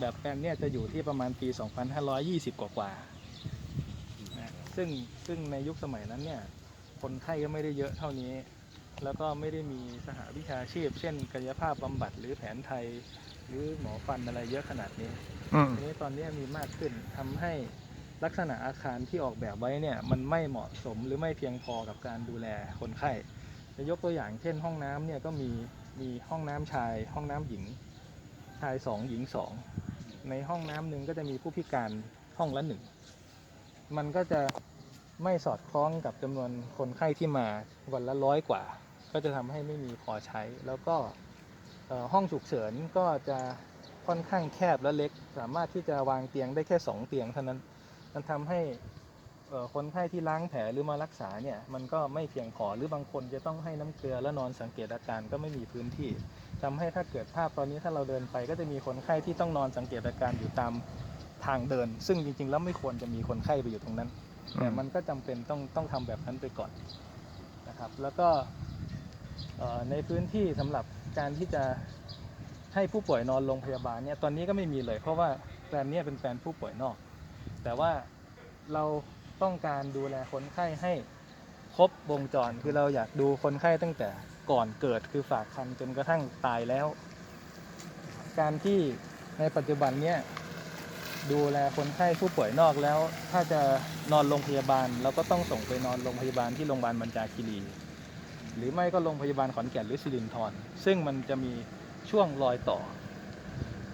แบบแปลนเนี่ยจะอยู่ที่ประมาณปี 2520 กว่ากว่าๆนะซึ่งซึ่งในยุคสมัยนั้นเนี่ยคนไข้ก็ไม่ได้เยอะเท่านี้ แล้วก็ไม่ได้มีสหวิชาชีพ เช่นกายภาพบำบัดหรือแผนไทย หรือหมอฟันอะไรเยอะขนาดนี้อืมทีนี้ตอนนี้มีมากขึ้นทำให้ลักษณะอาคารที่ออกแบบไว้เนี่ยมันไม่เหมาะสมหรือไม่เพียงพอกับการดูแลคนไข้จะยกตัวอย่างเช่นห้องน้ำเนี่ยก็มีมีห้องน้ำชาย ห้องน้ำหญิง ชายสองหญิงสอง ในห้องน้ำหนึ่งก็จะมีผู้พิการห้องละหนึ่ง มันก็จะไม่สอดคล้องกับจำนวนคนไข้ที่มาวันละร้อยกว่า ก็จะทำให้ไม่มีพอใช้ แล้วก็ห้องฉุกเฉินก็จะค่อนข้างแคบและเล็ก สามารถที่จะวางเตียงได้แค่ 2 เตียงเท่านั้น มันทำให้คนไข้ที่ล้างแผลหรือมารักษาเนี่ยมันก็ไม่เพียงพอหรือบางคนจะต้องให้น้ำเกลือและนอนสังเกตอาการก็ไม่มีพื้นที่ ทำให้ถ้าเกิดภาพตอนนี้ถ้าเราเดินไป ก็จะมีคนไข้ที่ต้องนอนสังเกตอาการอยู่ตามทางเดิน ซึ่งจริง ๆ แล้วไม่ควรจะมีคนไข้ไปอยู่ตรงนั้นแต่มันก็จำเป็นต้องต้องทำแบบนั้นไปก่อนนะครับ แล้วก็ในพื้นที่สำหรับการที่จะให้ผู้ป่วยนอนโรงพยาบาลเนี่ยตอนนี้ก็ไม่มีเลย เพราะว่าแปลนนี้เป็นแปลนผู้ป่วยนอก แต่ว่าเราต้องการดูแลคนไข้ให้ครบวงจรคือเราอยากดูคนไข้ตั้งแต่ ก่อนเกิดคือฝากคันจนกระทั่งตายแล้ว การที่ในปัจจุบันเนี่ยดูแลคนไข้ผู้ป่วยนอกแล้ว ถ้าจะนอนโรงพยาบาลเราก็ต้องส่งไปนอนโรงพยาบาลที่โรงพยาบาลบรรจาคีรีหรือไม่ก็โรงพยาบาลขอนแก่นหรือสิรินธรซึ่งมันจะมีช่วงรอยต่อ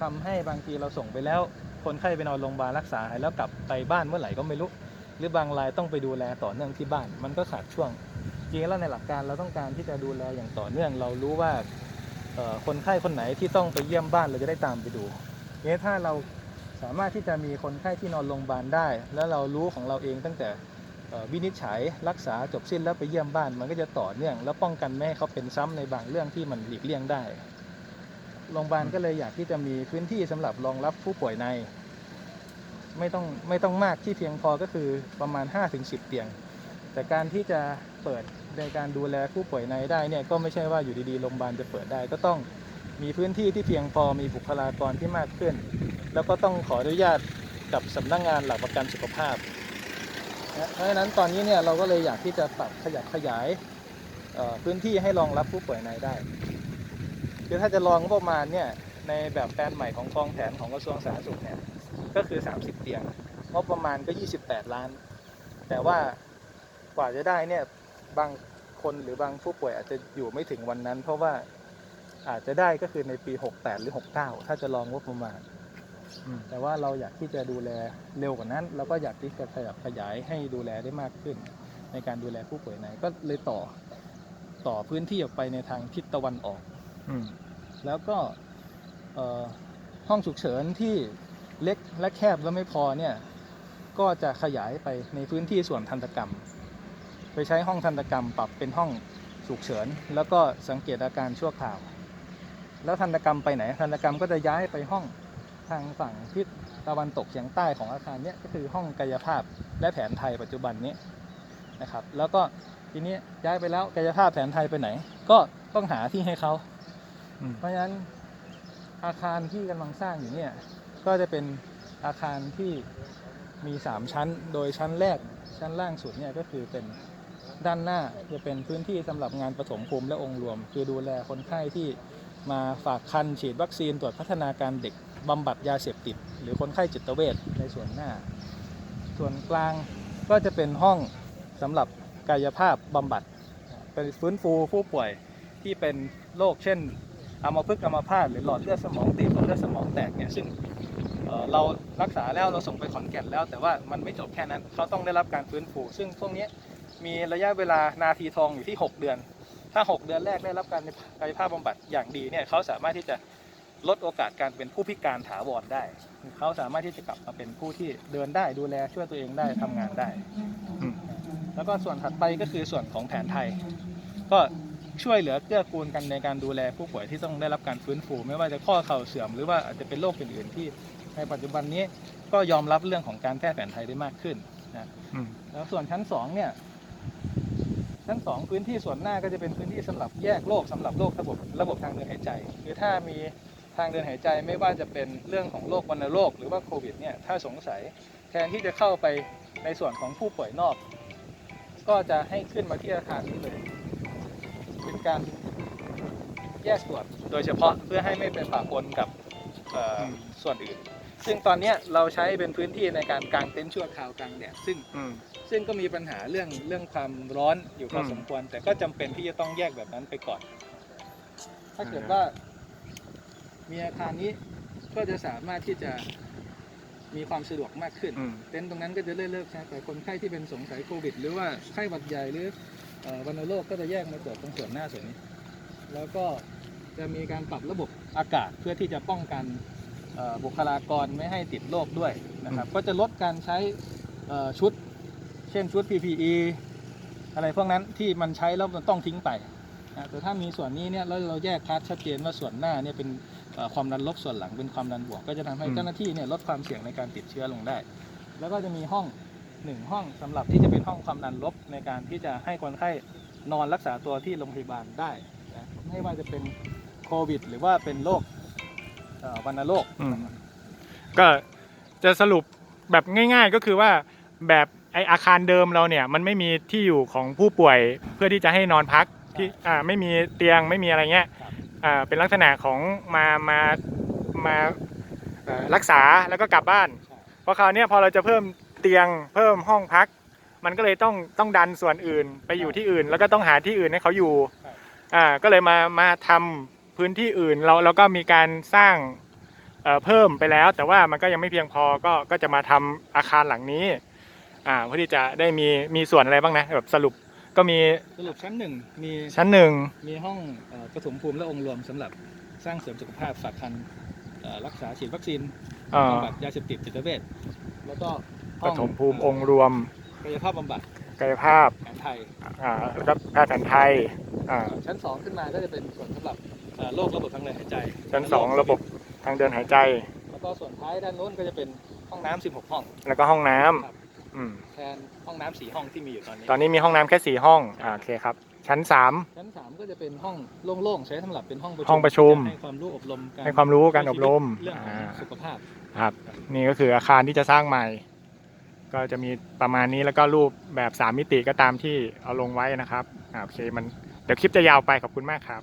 ทำให้บางทีเราส่งไปแล้ว คนไข้ไปนอนโรงพยาบาลรักษาหายแล้วกลับไปบ้านเมื่อไหร่ก็ไม่รู้ หรือบางรายต้องไปดูแลต่อเนื่องที่บ้าน มันก็ขาดช่วง จริงๆแล้วในหลักการเราต้องการที่จะดูแลอย่างต่อเนื่อง เรารู้ว่าคนไข้คนไหนที่ต้องไปเยี่ยมบ้านเราจะได้ตามไปดูเนี้ถ้าเราสามารถที่จะมีคนไข้ที่นอนโรงพยาบาลได้ แล้วเรารู้ของเราเองตั้งแต่วินิจฉัยรักษาจบสิ้นแล้วไปเยี่ยมบ้าน มันก็จะต่อเนื่อง แล้วป้องกันไม่ให้เขาเป็นซ้ำในบางเรื่องที่มันหลีกเลี่ยงได้โรงพยาบาลก็เลยอยากที่จะมีพื้นที่สำหรับรองรับผู้ป่วยใน ไม่ต้องไม่ต้องมากที่เพียงพอก็คือประมาณ 5-10 เตียง แต่การที่จะเปิดในการดูแลผู้ป่วยในได้เนี่ยก็ไม่ใช่ว่าอยู่ดีๆโรงพยาบาลจะเปิดได้ ก็ต้องมีพื้นที่ที่เพียงพอมีบุคลากรที่มากขึ้น แล้วก็ต้องขออนุญาตกับสำนักงงานหลักประกันสุขภาพเพราะฉะนั้นตอนนี้เนี่ยเราก็เลยอยากที่จะปรับขยับขยายพื้นที่ให้รองรับผู้ป่วยในได้คือถ้าจะรองประมาณเนี่ยในแบบแปลนใหม่ของกองแผนของกระทรวงสาธารณสุขเนี่ยก็คือ 30 เตียงงบประมาณก็ 28 ล้าน แต่ว่า กว่าจะได้เนี่ยบางคนหรือบางผู้ป่วยอาจจะอยู่ไม่ถึงวันนั้น เพราะว่าอาจจะได้ก็คือในปี 68 หรือ 69 ถ้าจะรองงบประมาณอืมแต่ว่าเราอยากที่จะดูแลเร็วกว่านั้นเราก็อยากที่จะขยับขยายให้ดูแลได้มากขึ้น ในการดูแลผู้ป่วยในก็เลยต่อต่อพื้นที่ออกไปในทางทิศตะวันออกอืมแล้วก็เอ่อห้องฉุกเฉินที่เล็กและแคบแล้วไม่พอเนี่ย ก็จะขยายไปในพื้นที่ส่วนทันตกรรม ไปใช้ห้องทันตกรรมปรับเป็นห้องฉุกเฉิน แล้วก็สังเกตอาการชั่วคราว แล้วทันตกรรมไปไหน ทันตกรรมก็จะย้ายไปห้องทางฝั่งทิศตะวันตกเฉียงใต้ของอาคารเนี้ก็คือห้องกายภาพและแผนไทยปัจจุบันนี้นะครับ แล้วก็ทีนี้ย้ายไปแล้วกายภาพแผนไทยไปไหน ก็ต้องหาที่ให้เขาอืมเพราะฉะนั้นอาคารที่กำลังสร้างอยู่เนี่ยก็จะเป็นอาคารที่มี 3 ชั้น โดยชั้นแรกชั้นล่างสุดเนี่ยก็คือเป็น ด้านหน้าจะเป็นพื้นที่สำหรับงานปฐมภูมิและองค์รวม คือดูแลคนไข้ที่มาฝากคันฉีดวัคซีนตรวจพัฒนาการเด็กบำบัดยาเสพติด หรือคนไข้จิตเวชในส่วนหน้า ส่วนกลางก็จะเป็นห้องสำหรับกายภาพบำบัด เป็นฟื้นฟูผู้ป่วยที่เป็นโรคเช่นอัมพฤกษ์อัมพาตหรือหลอดเลือดสมองตีบหลอดเลือดสมองแตกเนี่ยซึ่งเเรารักษาแล้วเราส่งไปขอนแก่นแล้ว แต่ว่ามันไม่จบแค่นั้นเขาต้องได้รับการฟื้นฟู ซึ่งพวกนี้ มีระยะเวลานาทีทองอยู่ที่ 6 เดือน ถ้า 6 เดือนแรกได้รับการกายภาพบำบัดอย่างดีเนี่ยเขาสามารถที่จะลดโอกาสการเป็นผู้พิการถาวรได้ เขาสามารถที่จะกลับมาเป็นผู้ที่เดินได้ดูแลช่วยตัวเองได้ทำงานได้อืมแล้วก็ส่วนถัดไปก็คือส่วนของแผนไทย ก็ช่วยเหลือเกื้อกูลกันในการดูแลผู้ป่วยที่ต้องได้รับการฟื้นฟู ไม่ว่าจะข้อเข่าเสื่อมหรือว่าอาจจะเป็นโรคอื่นๆที่ในปัจจุบันนี้ก็ยอมรับเรื่องของการแพทย์แผนไทยได้มากขึ้นนะอืมแล้วส่วนชั้นสองเนี่ย ชั้นสองพื้นที่ส่วนหน้าก็จะเป็นพื้นที่สำหรับแยกโรคสำหรับโรคระบบระบบทางเดินหายใจ คือถ้ามีทางเดินหายใจไม่ว่าจะเป็นเรื่องของโรควัณโรคหรือว่าโควิดเนี่ยถ้าสงสัยแทนที่จะเข้าไปในส่วนของผู้ป่วยนอก ก็จะให้ขึ้นมาที่อาคารนี้เลยเป็นการแยกส่วนโดยเฉพาะเพื่อให้ไม่ไปปะปนกับเอ่ออมส่วนอื่น ซึ่งตอนเนี้ยเราใช้เป็นพื้นที่ในการกางเต็นท์ชั่วคราวกลางแดดซึ่ง อืม ซึ่งก็มีปัญหาเรื่องเรื่องความร้อนอยู่พออมสมควร แต่ก็จำเป็นที่จะต้องแยกแบบนั้นไปก่อน ถ้าเกิดอ่าว่า มีอาคารนี้ก็จะสามารถที่จะมีความสะดวกมากขึ้น อืม เต็นท์ตรงนั้นก็จะเลิกๆใช้ไปคนไข้ที่เป็นสงสัยโควิด หรือว่าไข้หวัดใหญ่หรือเอ่อวัณโรคก็จะแยกมาตรวจตรงส่วนหน้าส่วนนี้ แล้วก็จะมีการปรับระบบอากาศเพื่อที่จะป้องกันเอ่อ บุคลากรไม่ให้ติดโรคด้วยนะครับก็จะลดการใช้เอ่อชุด เช่นชุด PPE อะไรพวกนั้นที่มันใช้แล้วมันต้องทิ้งไปนะแต่ถ้ามีส่วนนี้เนี่ยแล้วเราแยกพาร์ทชัดเจนว่าส่วนหน้าเนี่ยเป็นเอ่อความดันลบส่วนหลังเป็นความดันบวก ก็จะทำให้อืมเจ้าหน้าที่เนี่ยลดความเสี่ยงในการติดเชื้อลงได้ แล้วก็จะมีห้องหนึ่งห้องสำหรับที่จะเป็นห้องความดันลบในการที่จะให้คนไข้นอนรักษาตัวที่โรงพยาบาลได้นะไม่ว่าจะเป็นโควิด หรือว่าเป็นโรคเอ่อ วัณโรคอืมก็จะสรุปแบบง่าย ๆ ก็คือว่าแบบไออาคารเดิมเราเนี่ยมันไม่มีที่อยู่ของผู้ป่วยเพื่อที่จะให้นอนพักที่อ่าไม่มีเตียงไม่มีอะไรเงี้ยครับอ่าเป็นลักษณะของมามามาเอ่อรักษาแล้วก็กลับบ้านใช่เพราะคราวเนี้ยพอเราจะเพิ่มเตียงเพิ่มห้องพัก มันก็เลยต้องต้องดันส่วนอื่นไปอยู่ที่อื่น แล้วก็ต้องหาที่อื่นให้เขาอยู่ครับอ่าก็เลยมามาทำ พื้นที่อื่นเราเราก็มีการสร้างเอ่อเพิ่มไปแล้ว แต่ว่ามันก็ยังไม่เพียงพอก็ก็จะมาทำอาคารหลังนี้อ่าเพื่อที่จะได้มีมีส่วนอะไรบ้างนะแบบสรุปก็มีสรุปชั้นหนึ่งมีชั้นหนึ่งมีห้องเอ่อปฐมภูมิและองค์รวมสำหรับสร้างเสริมสุขภาพฝากคันเอ่อรักษาฉีดวัคซีนเอ่อบำบัดยาเสพติดจิตเวชแล้วก็ปห้องฐมภูมิองค์รวมกายภาพบำบัดกายภาพแผนไทยอ่าแล้วก็แพทย์แผนไทยอ่าชั้น2ขึ้นมาก็จะเป็นส่วนสำหรับเอ่อ โรคระบบทางเดินหายใจชั้นสองระบบทางเดินหายใจ แล้วก็ส่วนท้ายด้านนู้นก็จะเป็นห้องน้ำ16 ห้อง แล้วก็ห้องน้ำครับอืมแทนห้องน้ำสี่ห้องที่มีอยู่ตอนนี้ ตอนนี้มีห้องน้ำแค่สี่ห้องอ่าโอเคครับ ชั้นสามชั้น3ก็จะเป็นห้องโล่งๆใช้สำหรับเป็นห้องประชุมห้องประชุมที่จให้ความรู้อบรมการให้ความรู้การอบรมเรื่องของอ่าสุขภาพครับ นี่ก็คืออาคารที่จะสร้างใหม่ ก็จะมีประมาณนี้แล้วก็รูปแบบสามมิติก็ตามที่เอาลงไว้นะครับอ่าโอเคมันเดี๋ยวคลิปจะยาวไปขอบคุณมากครับ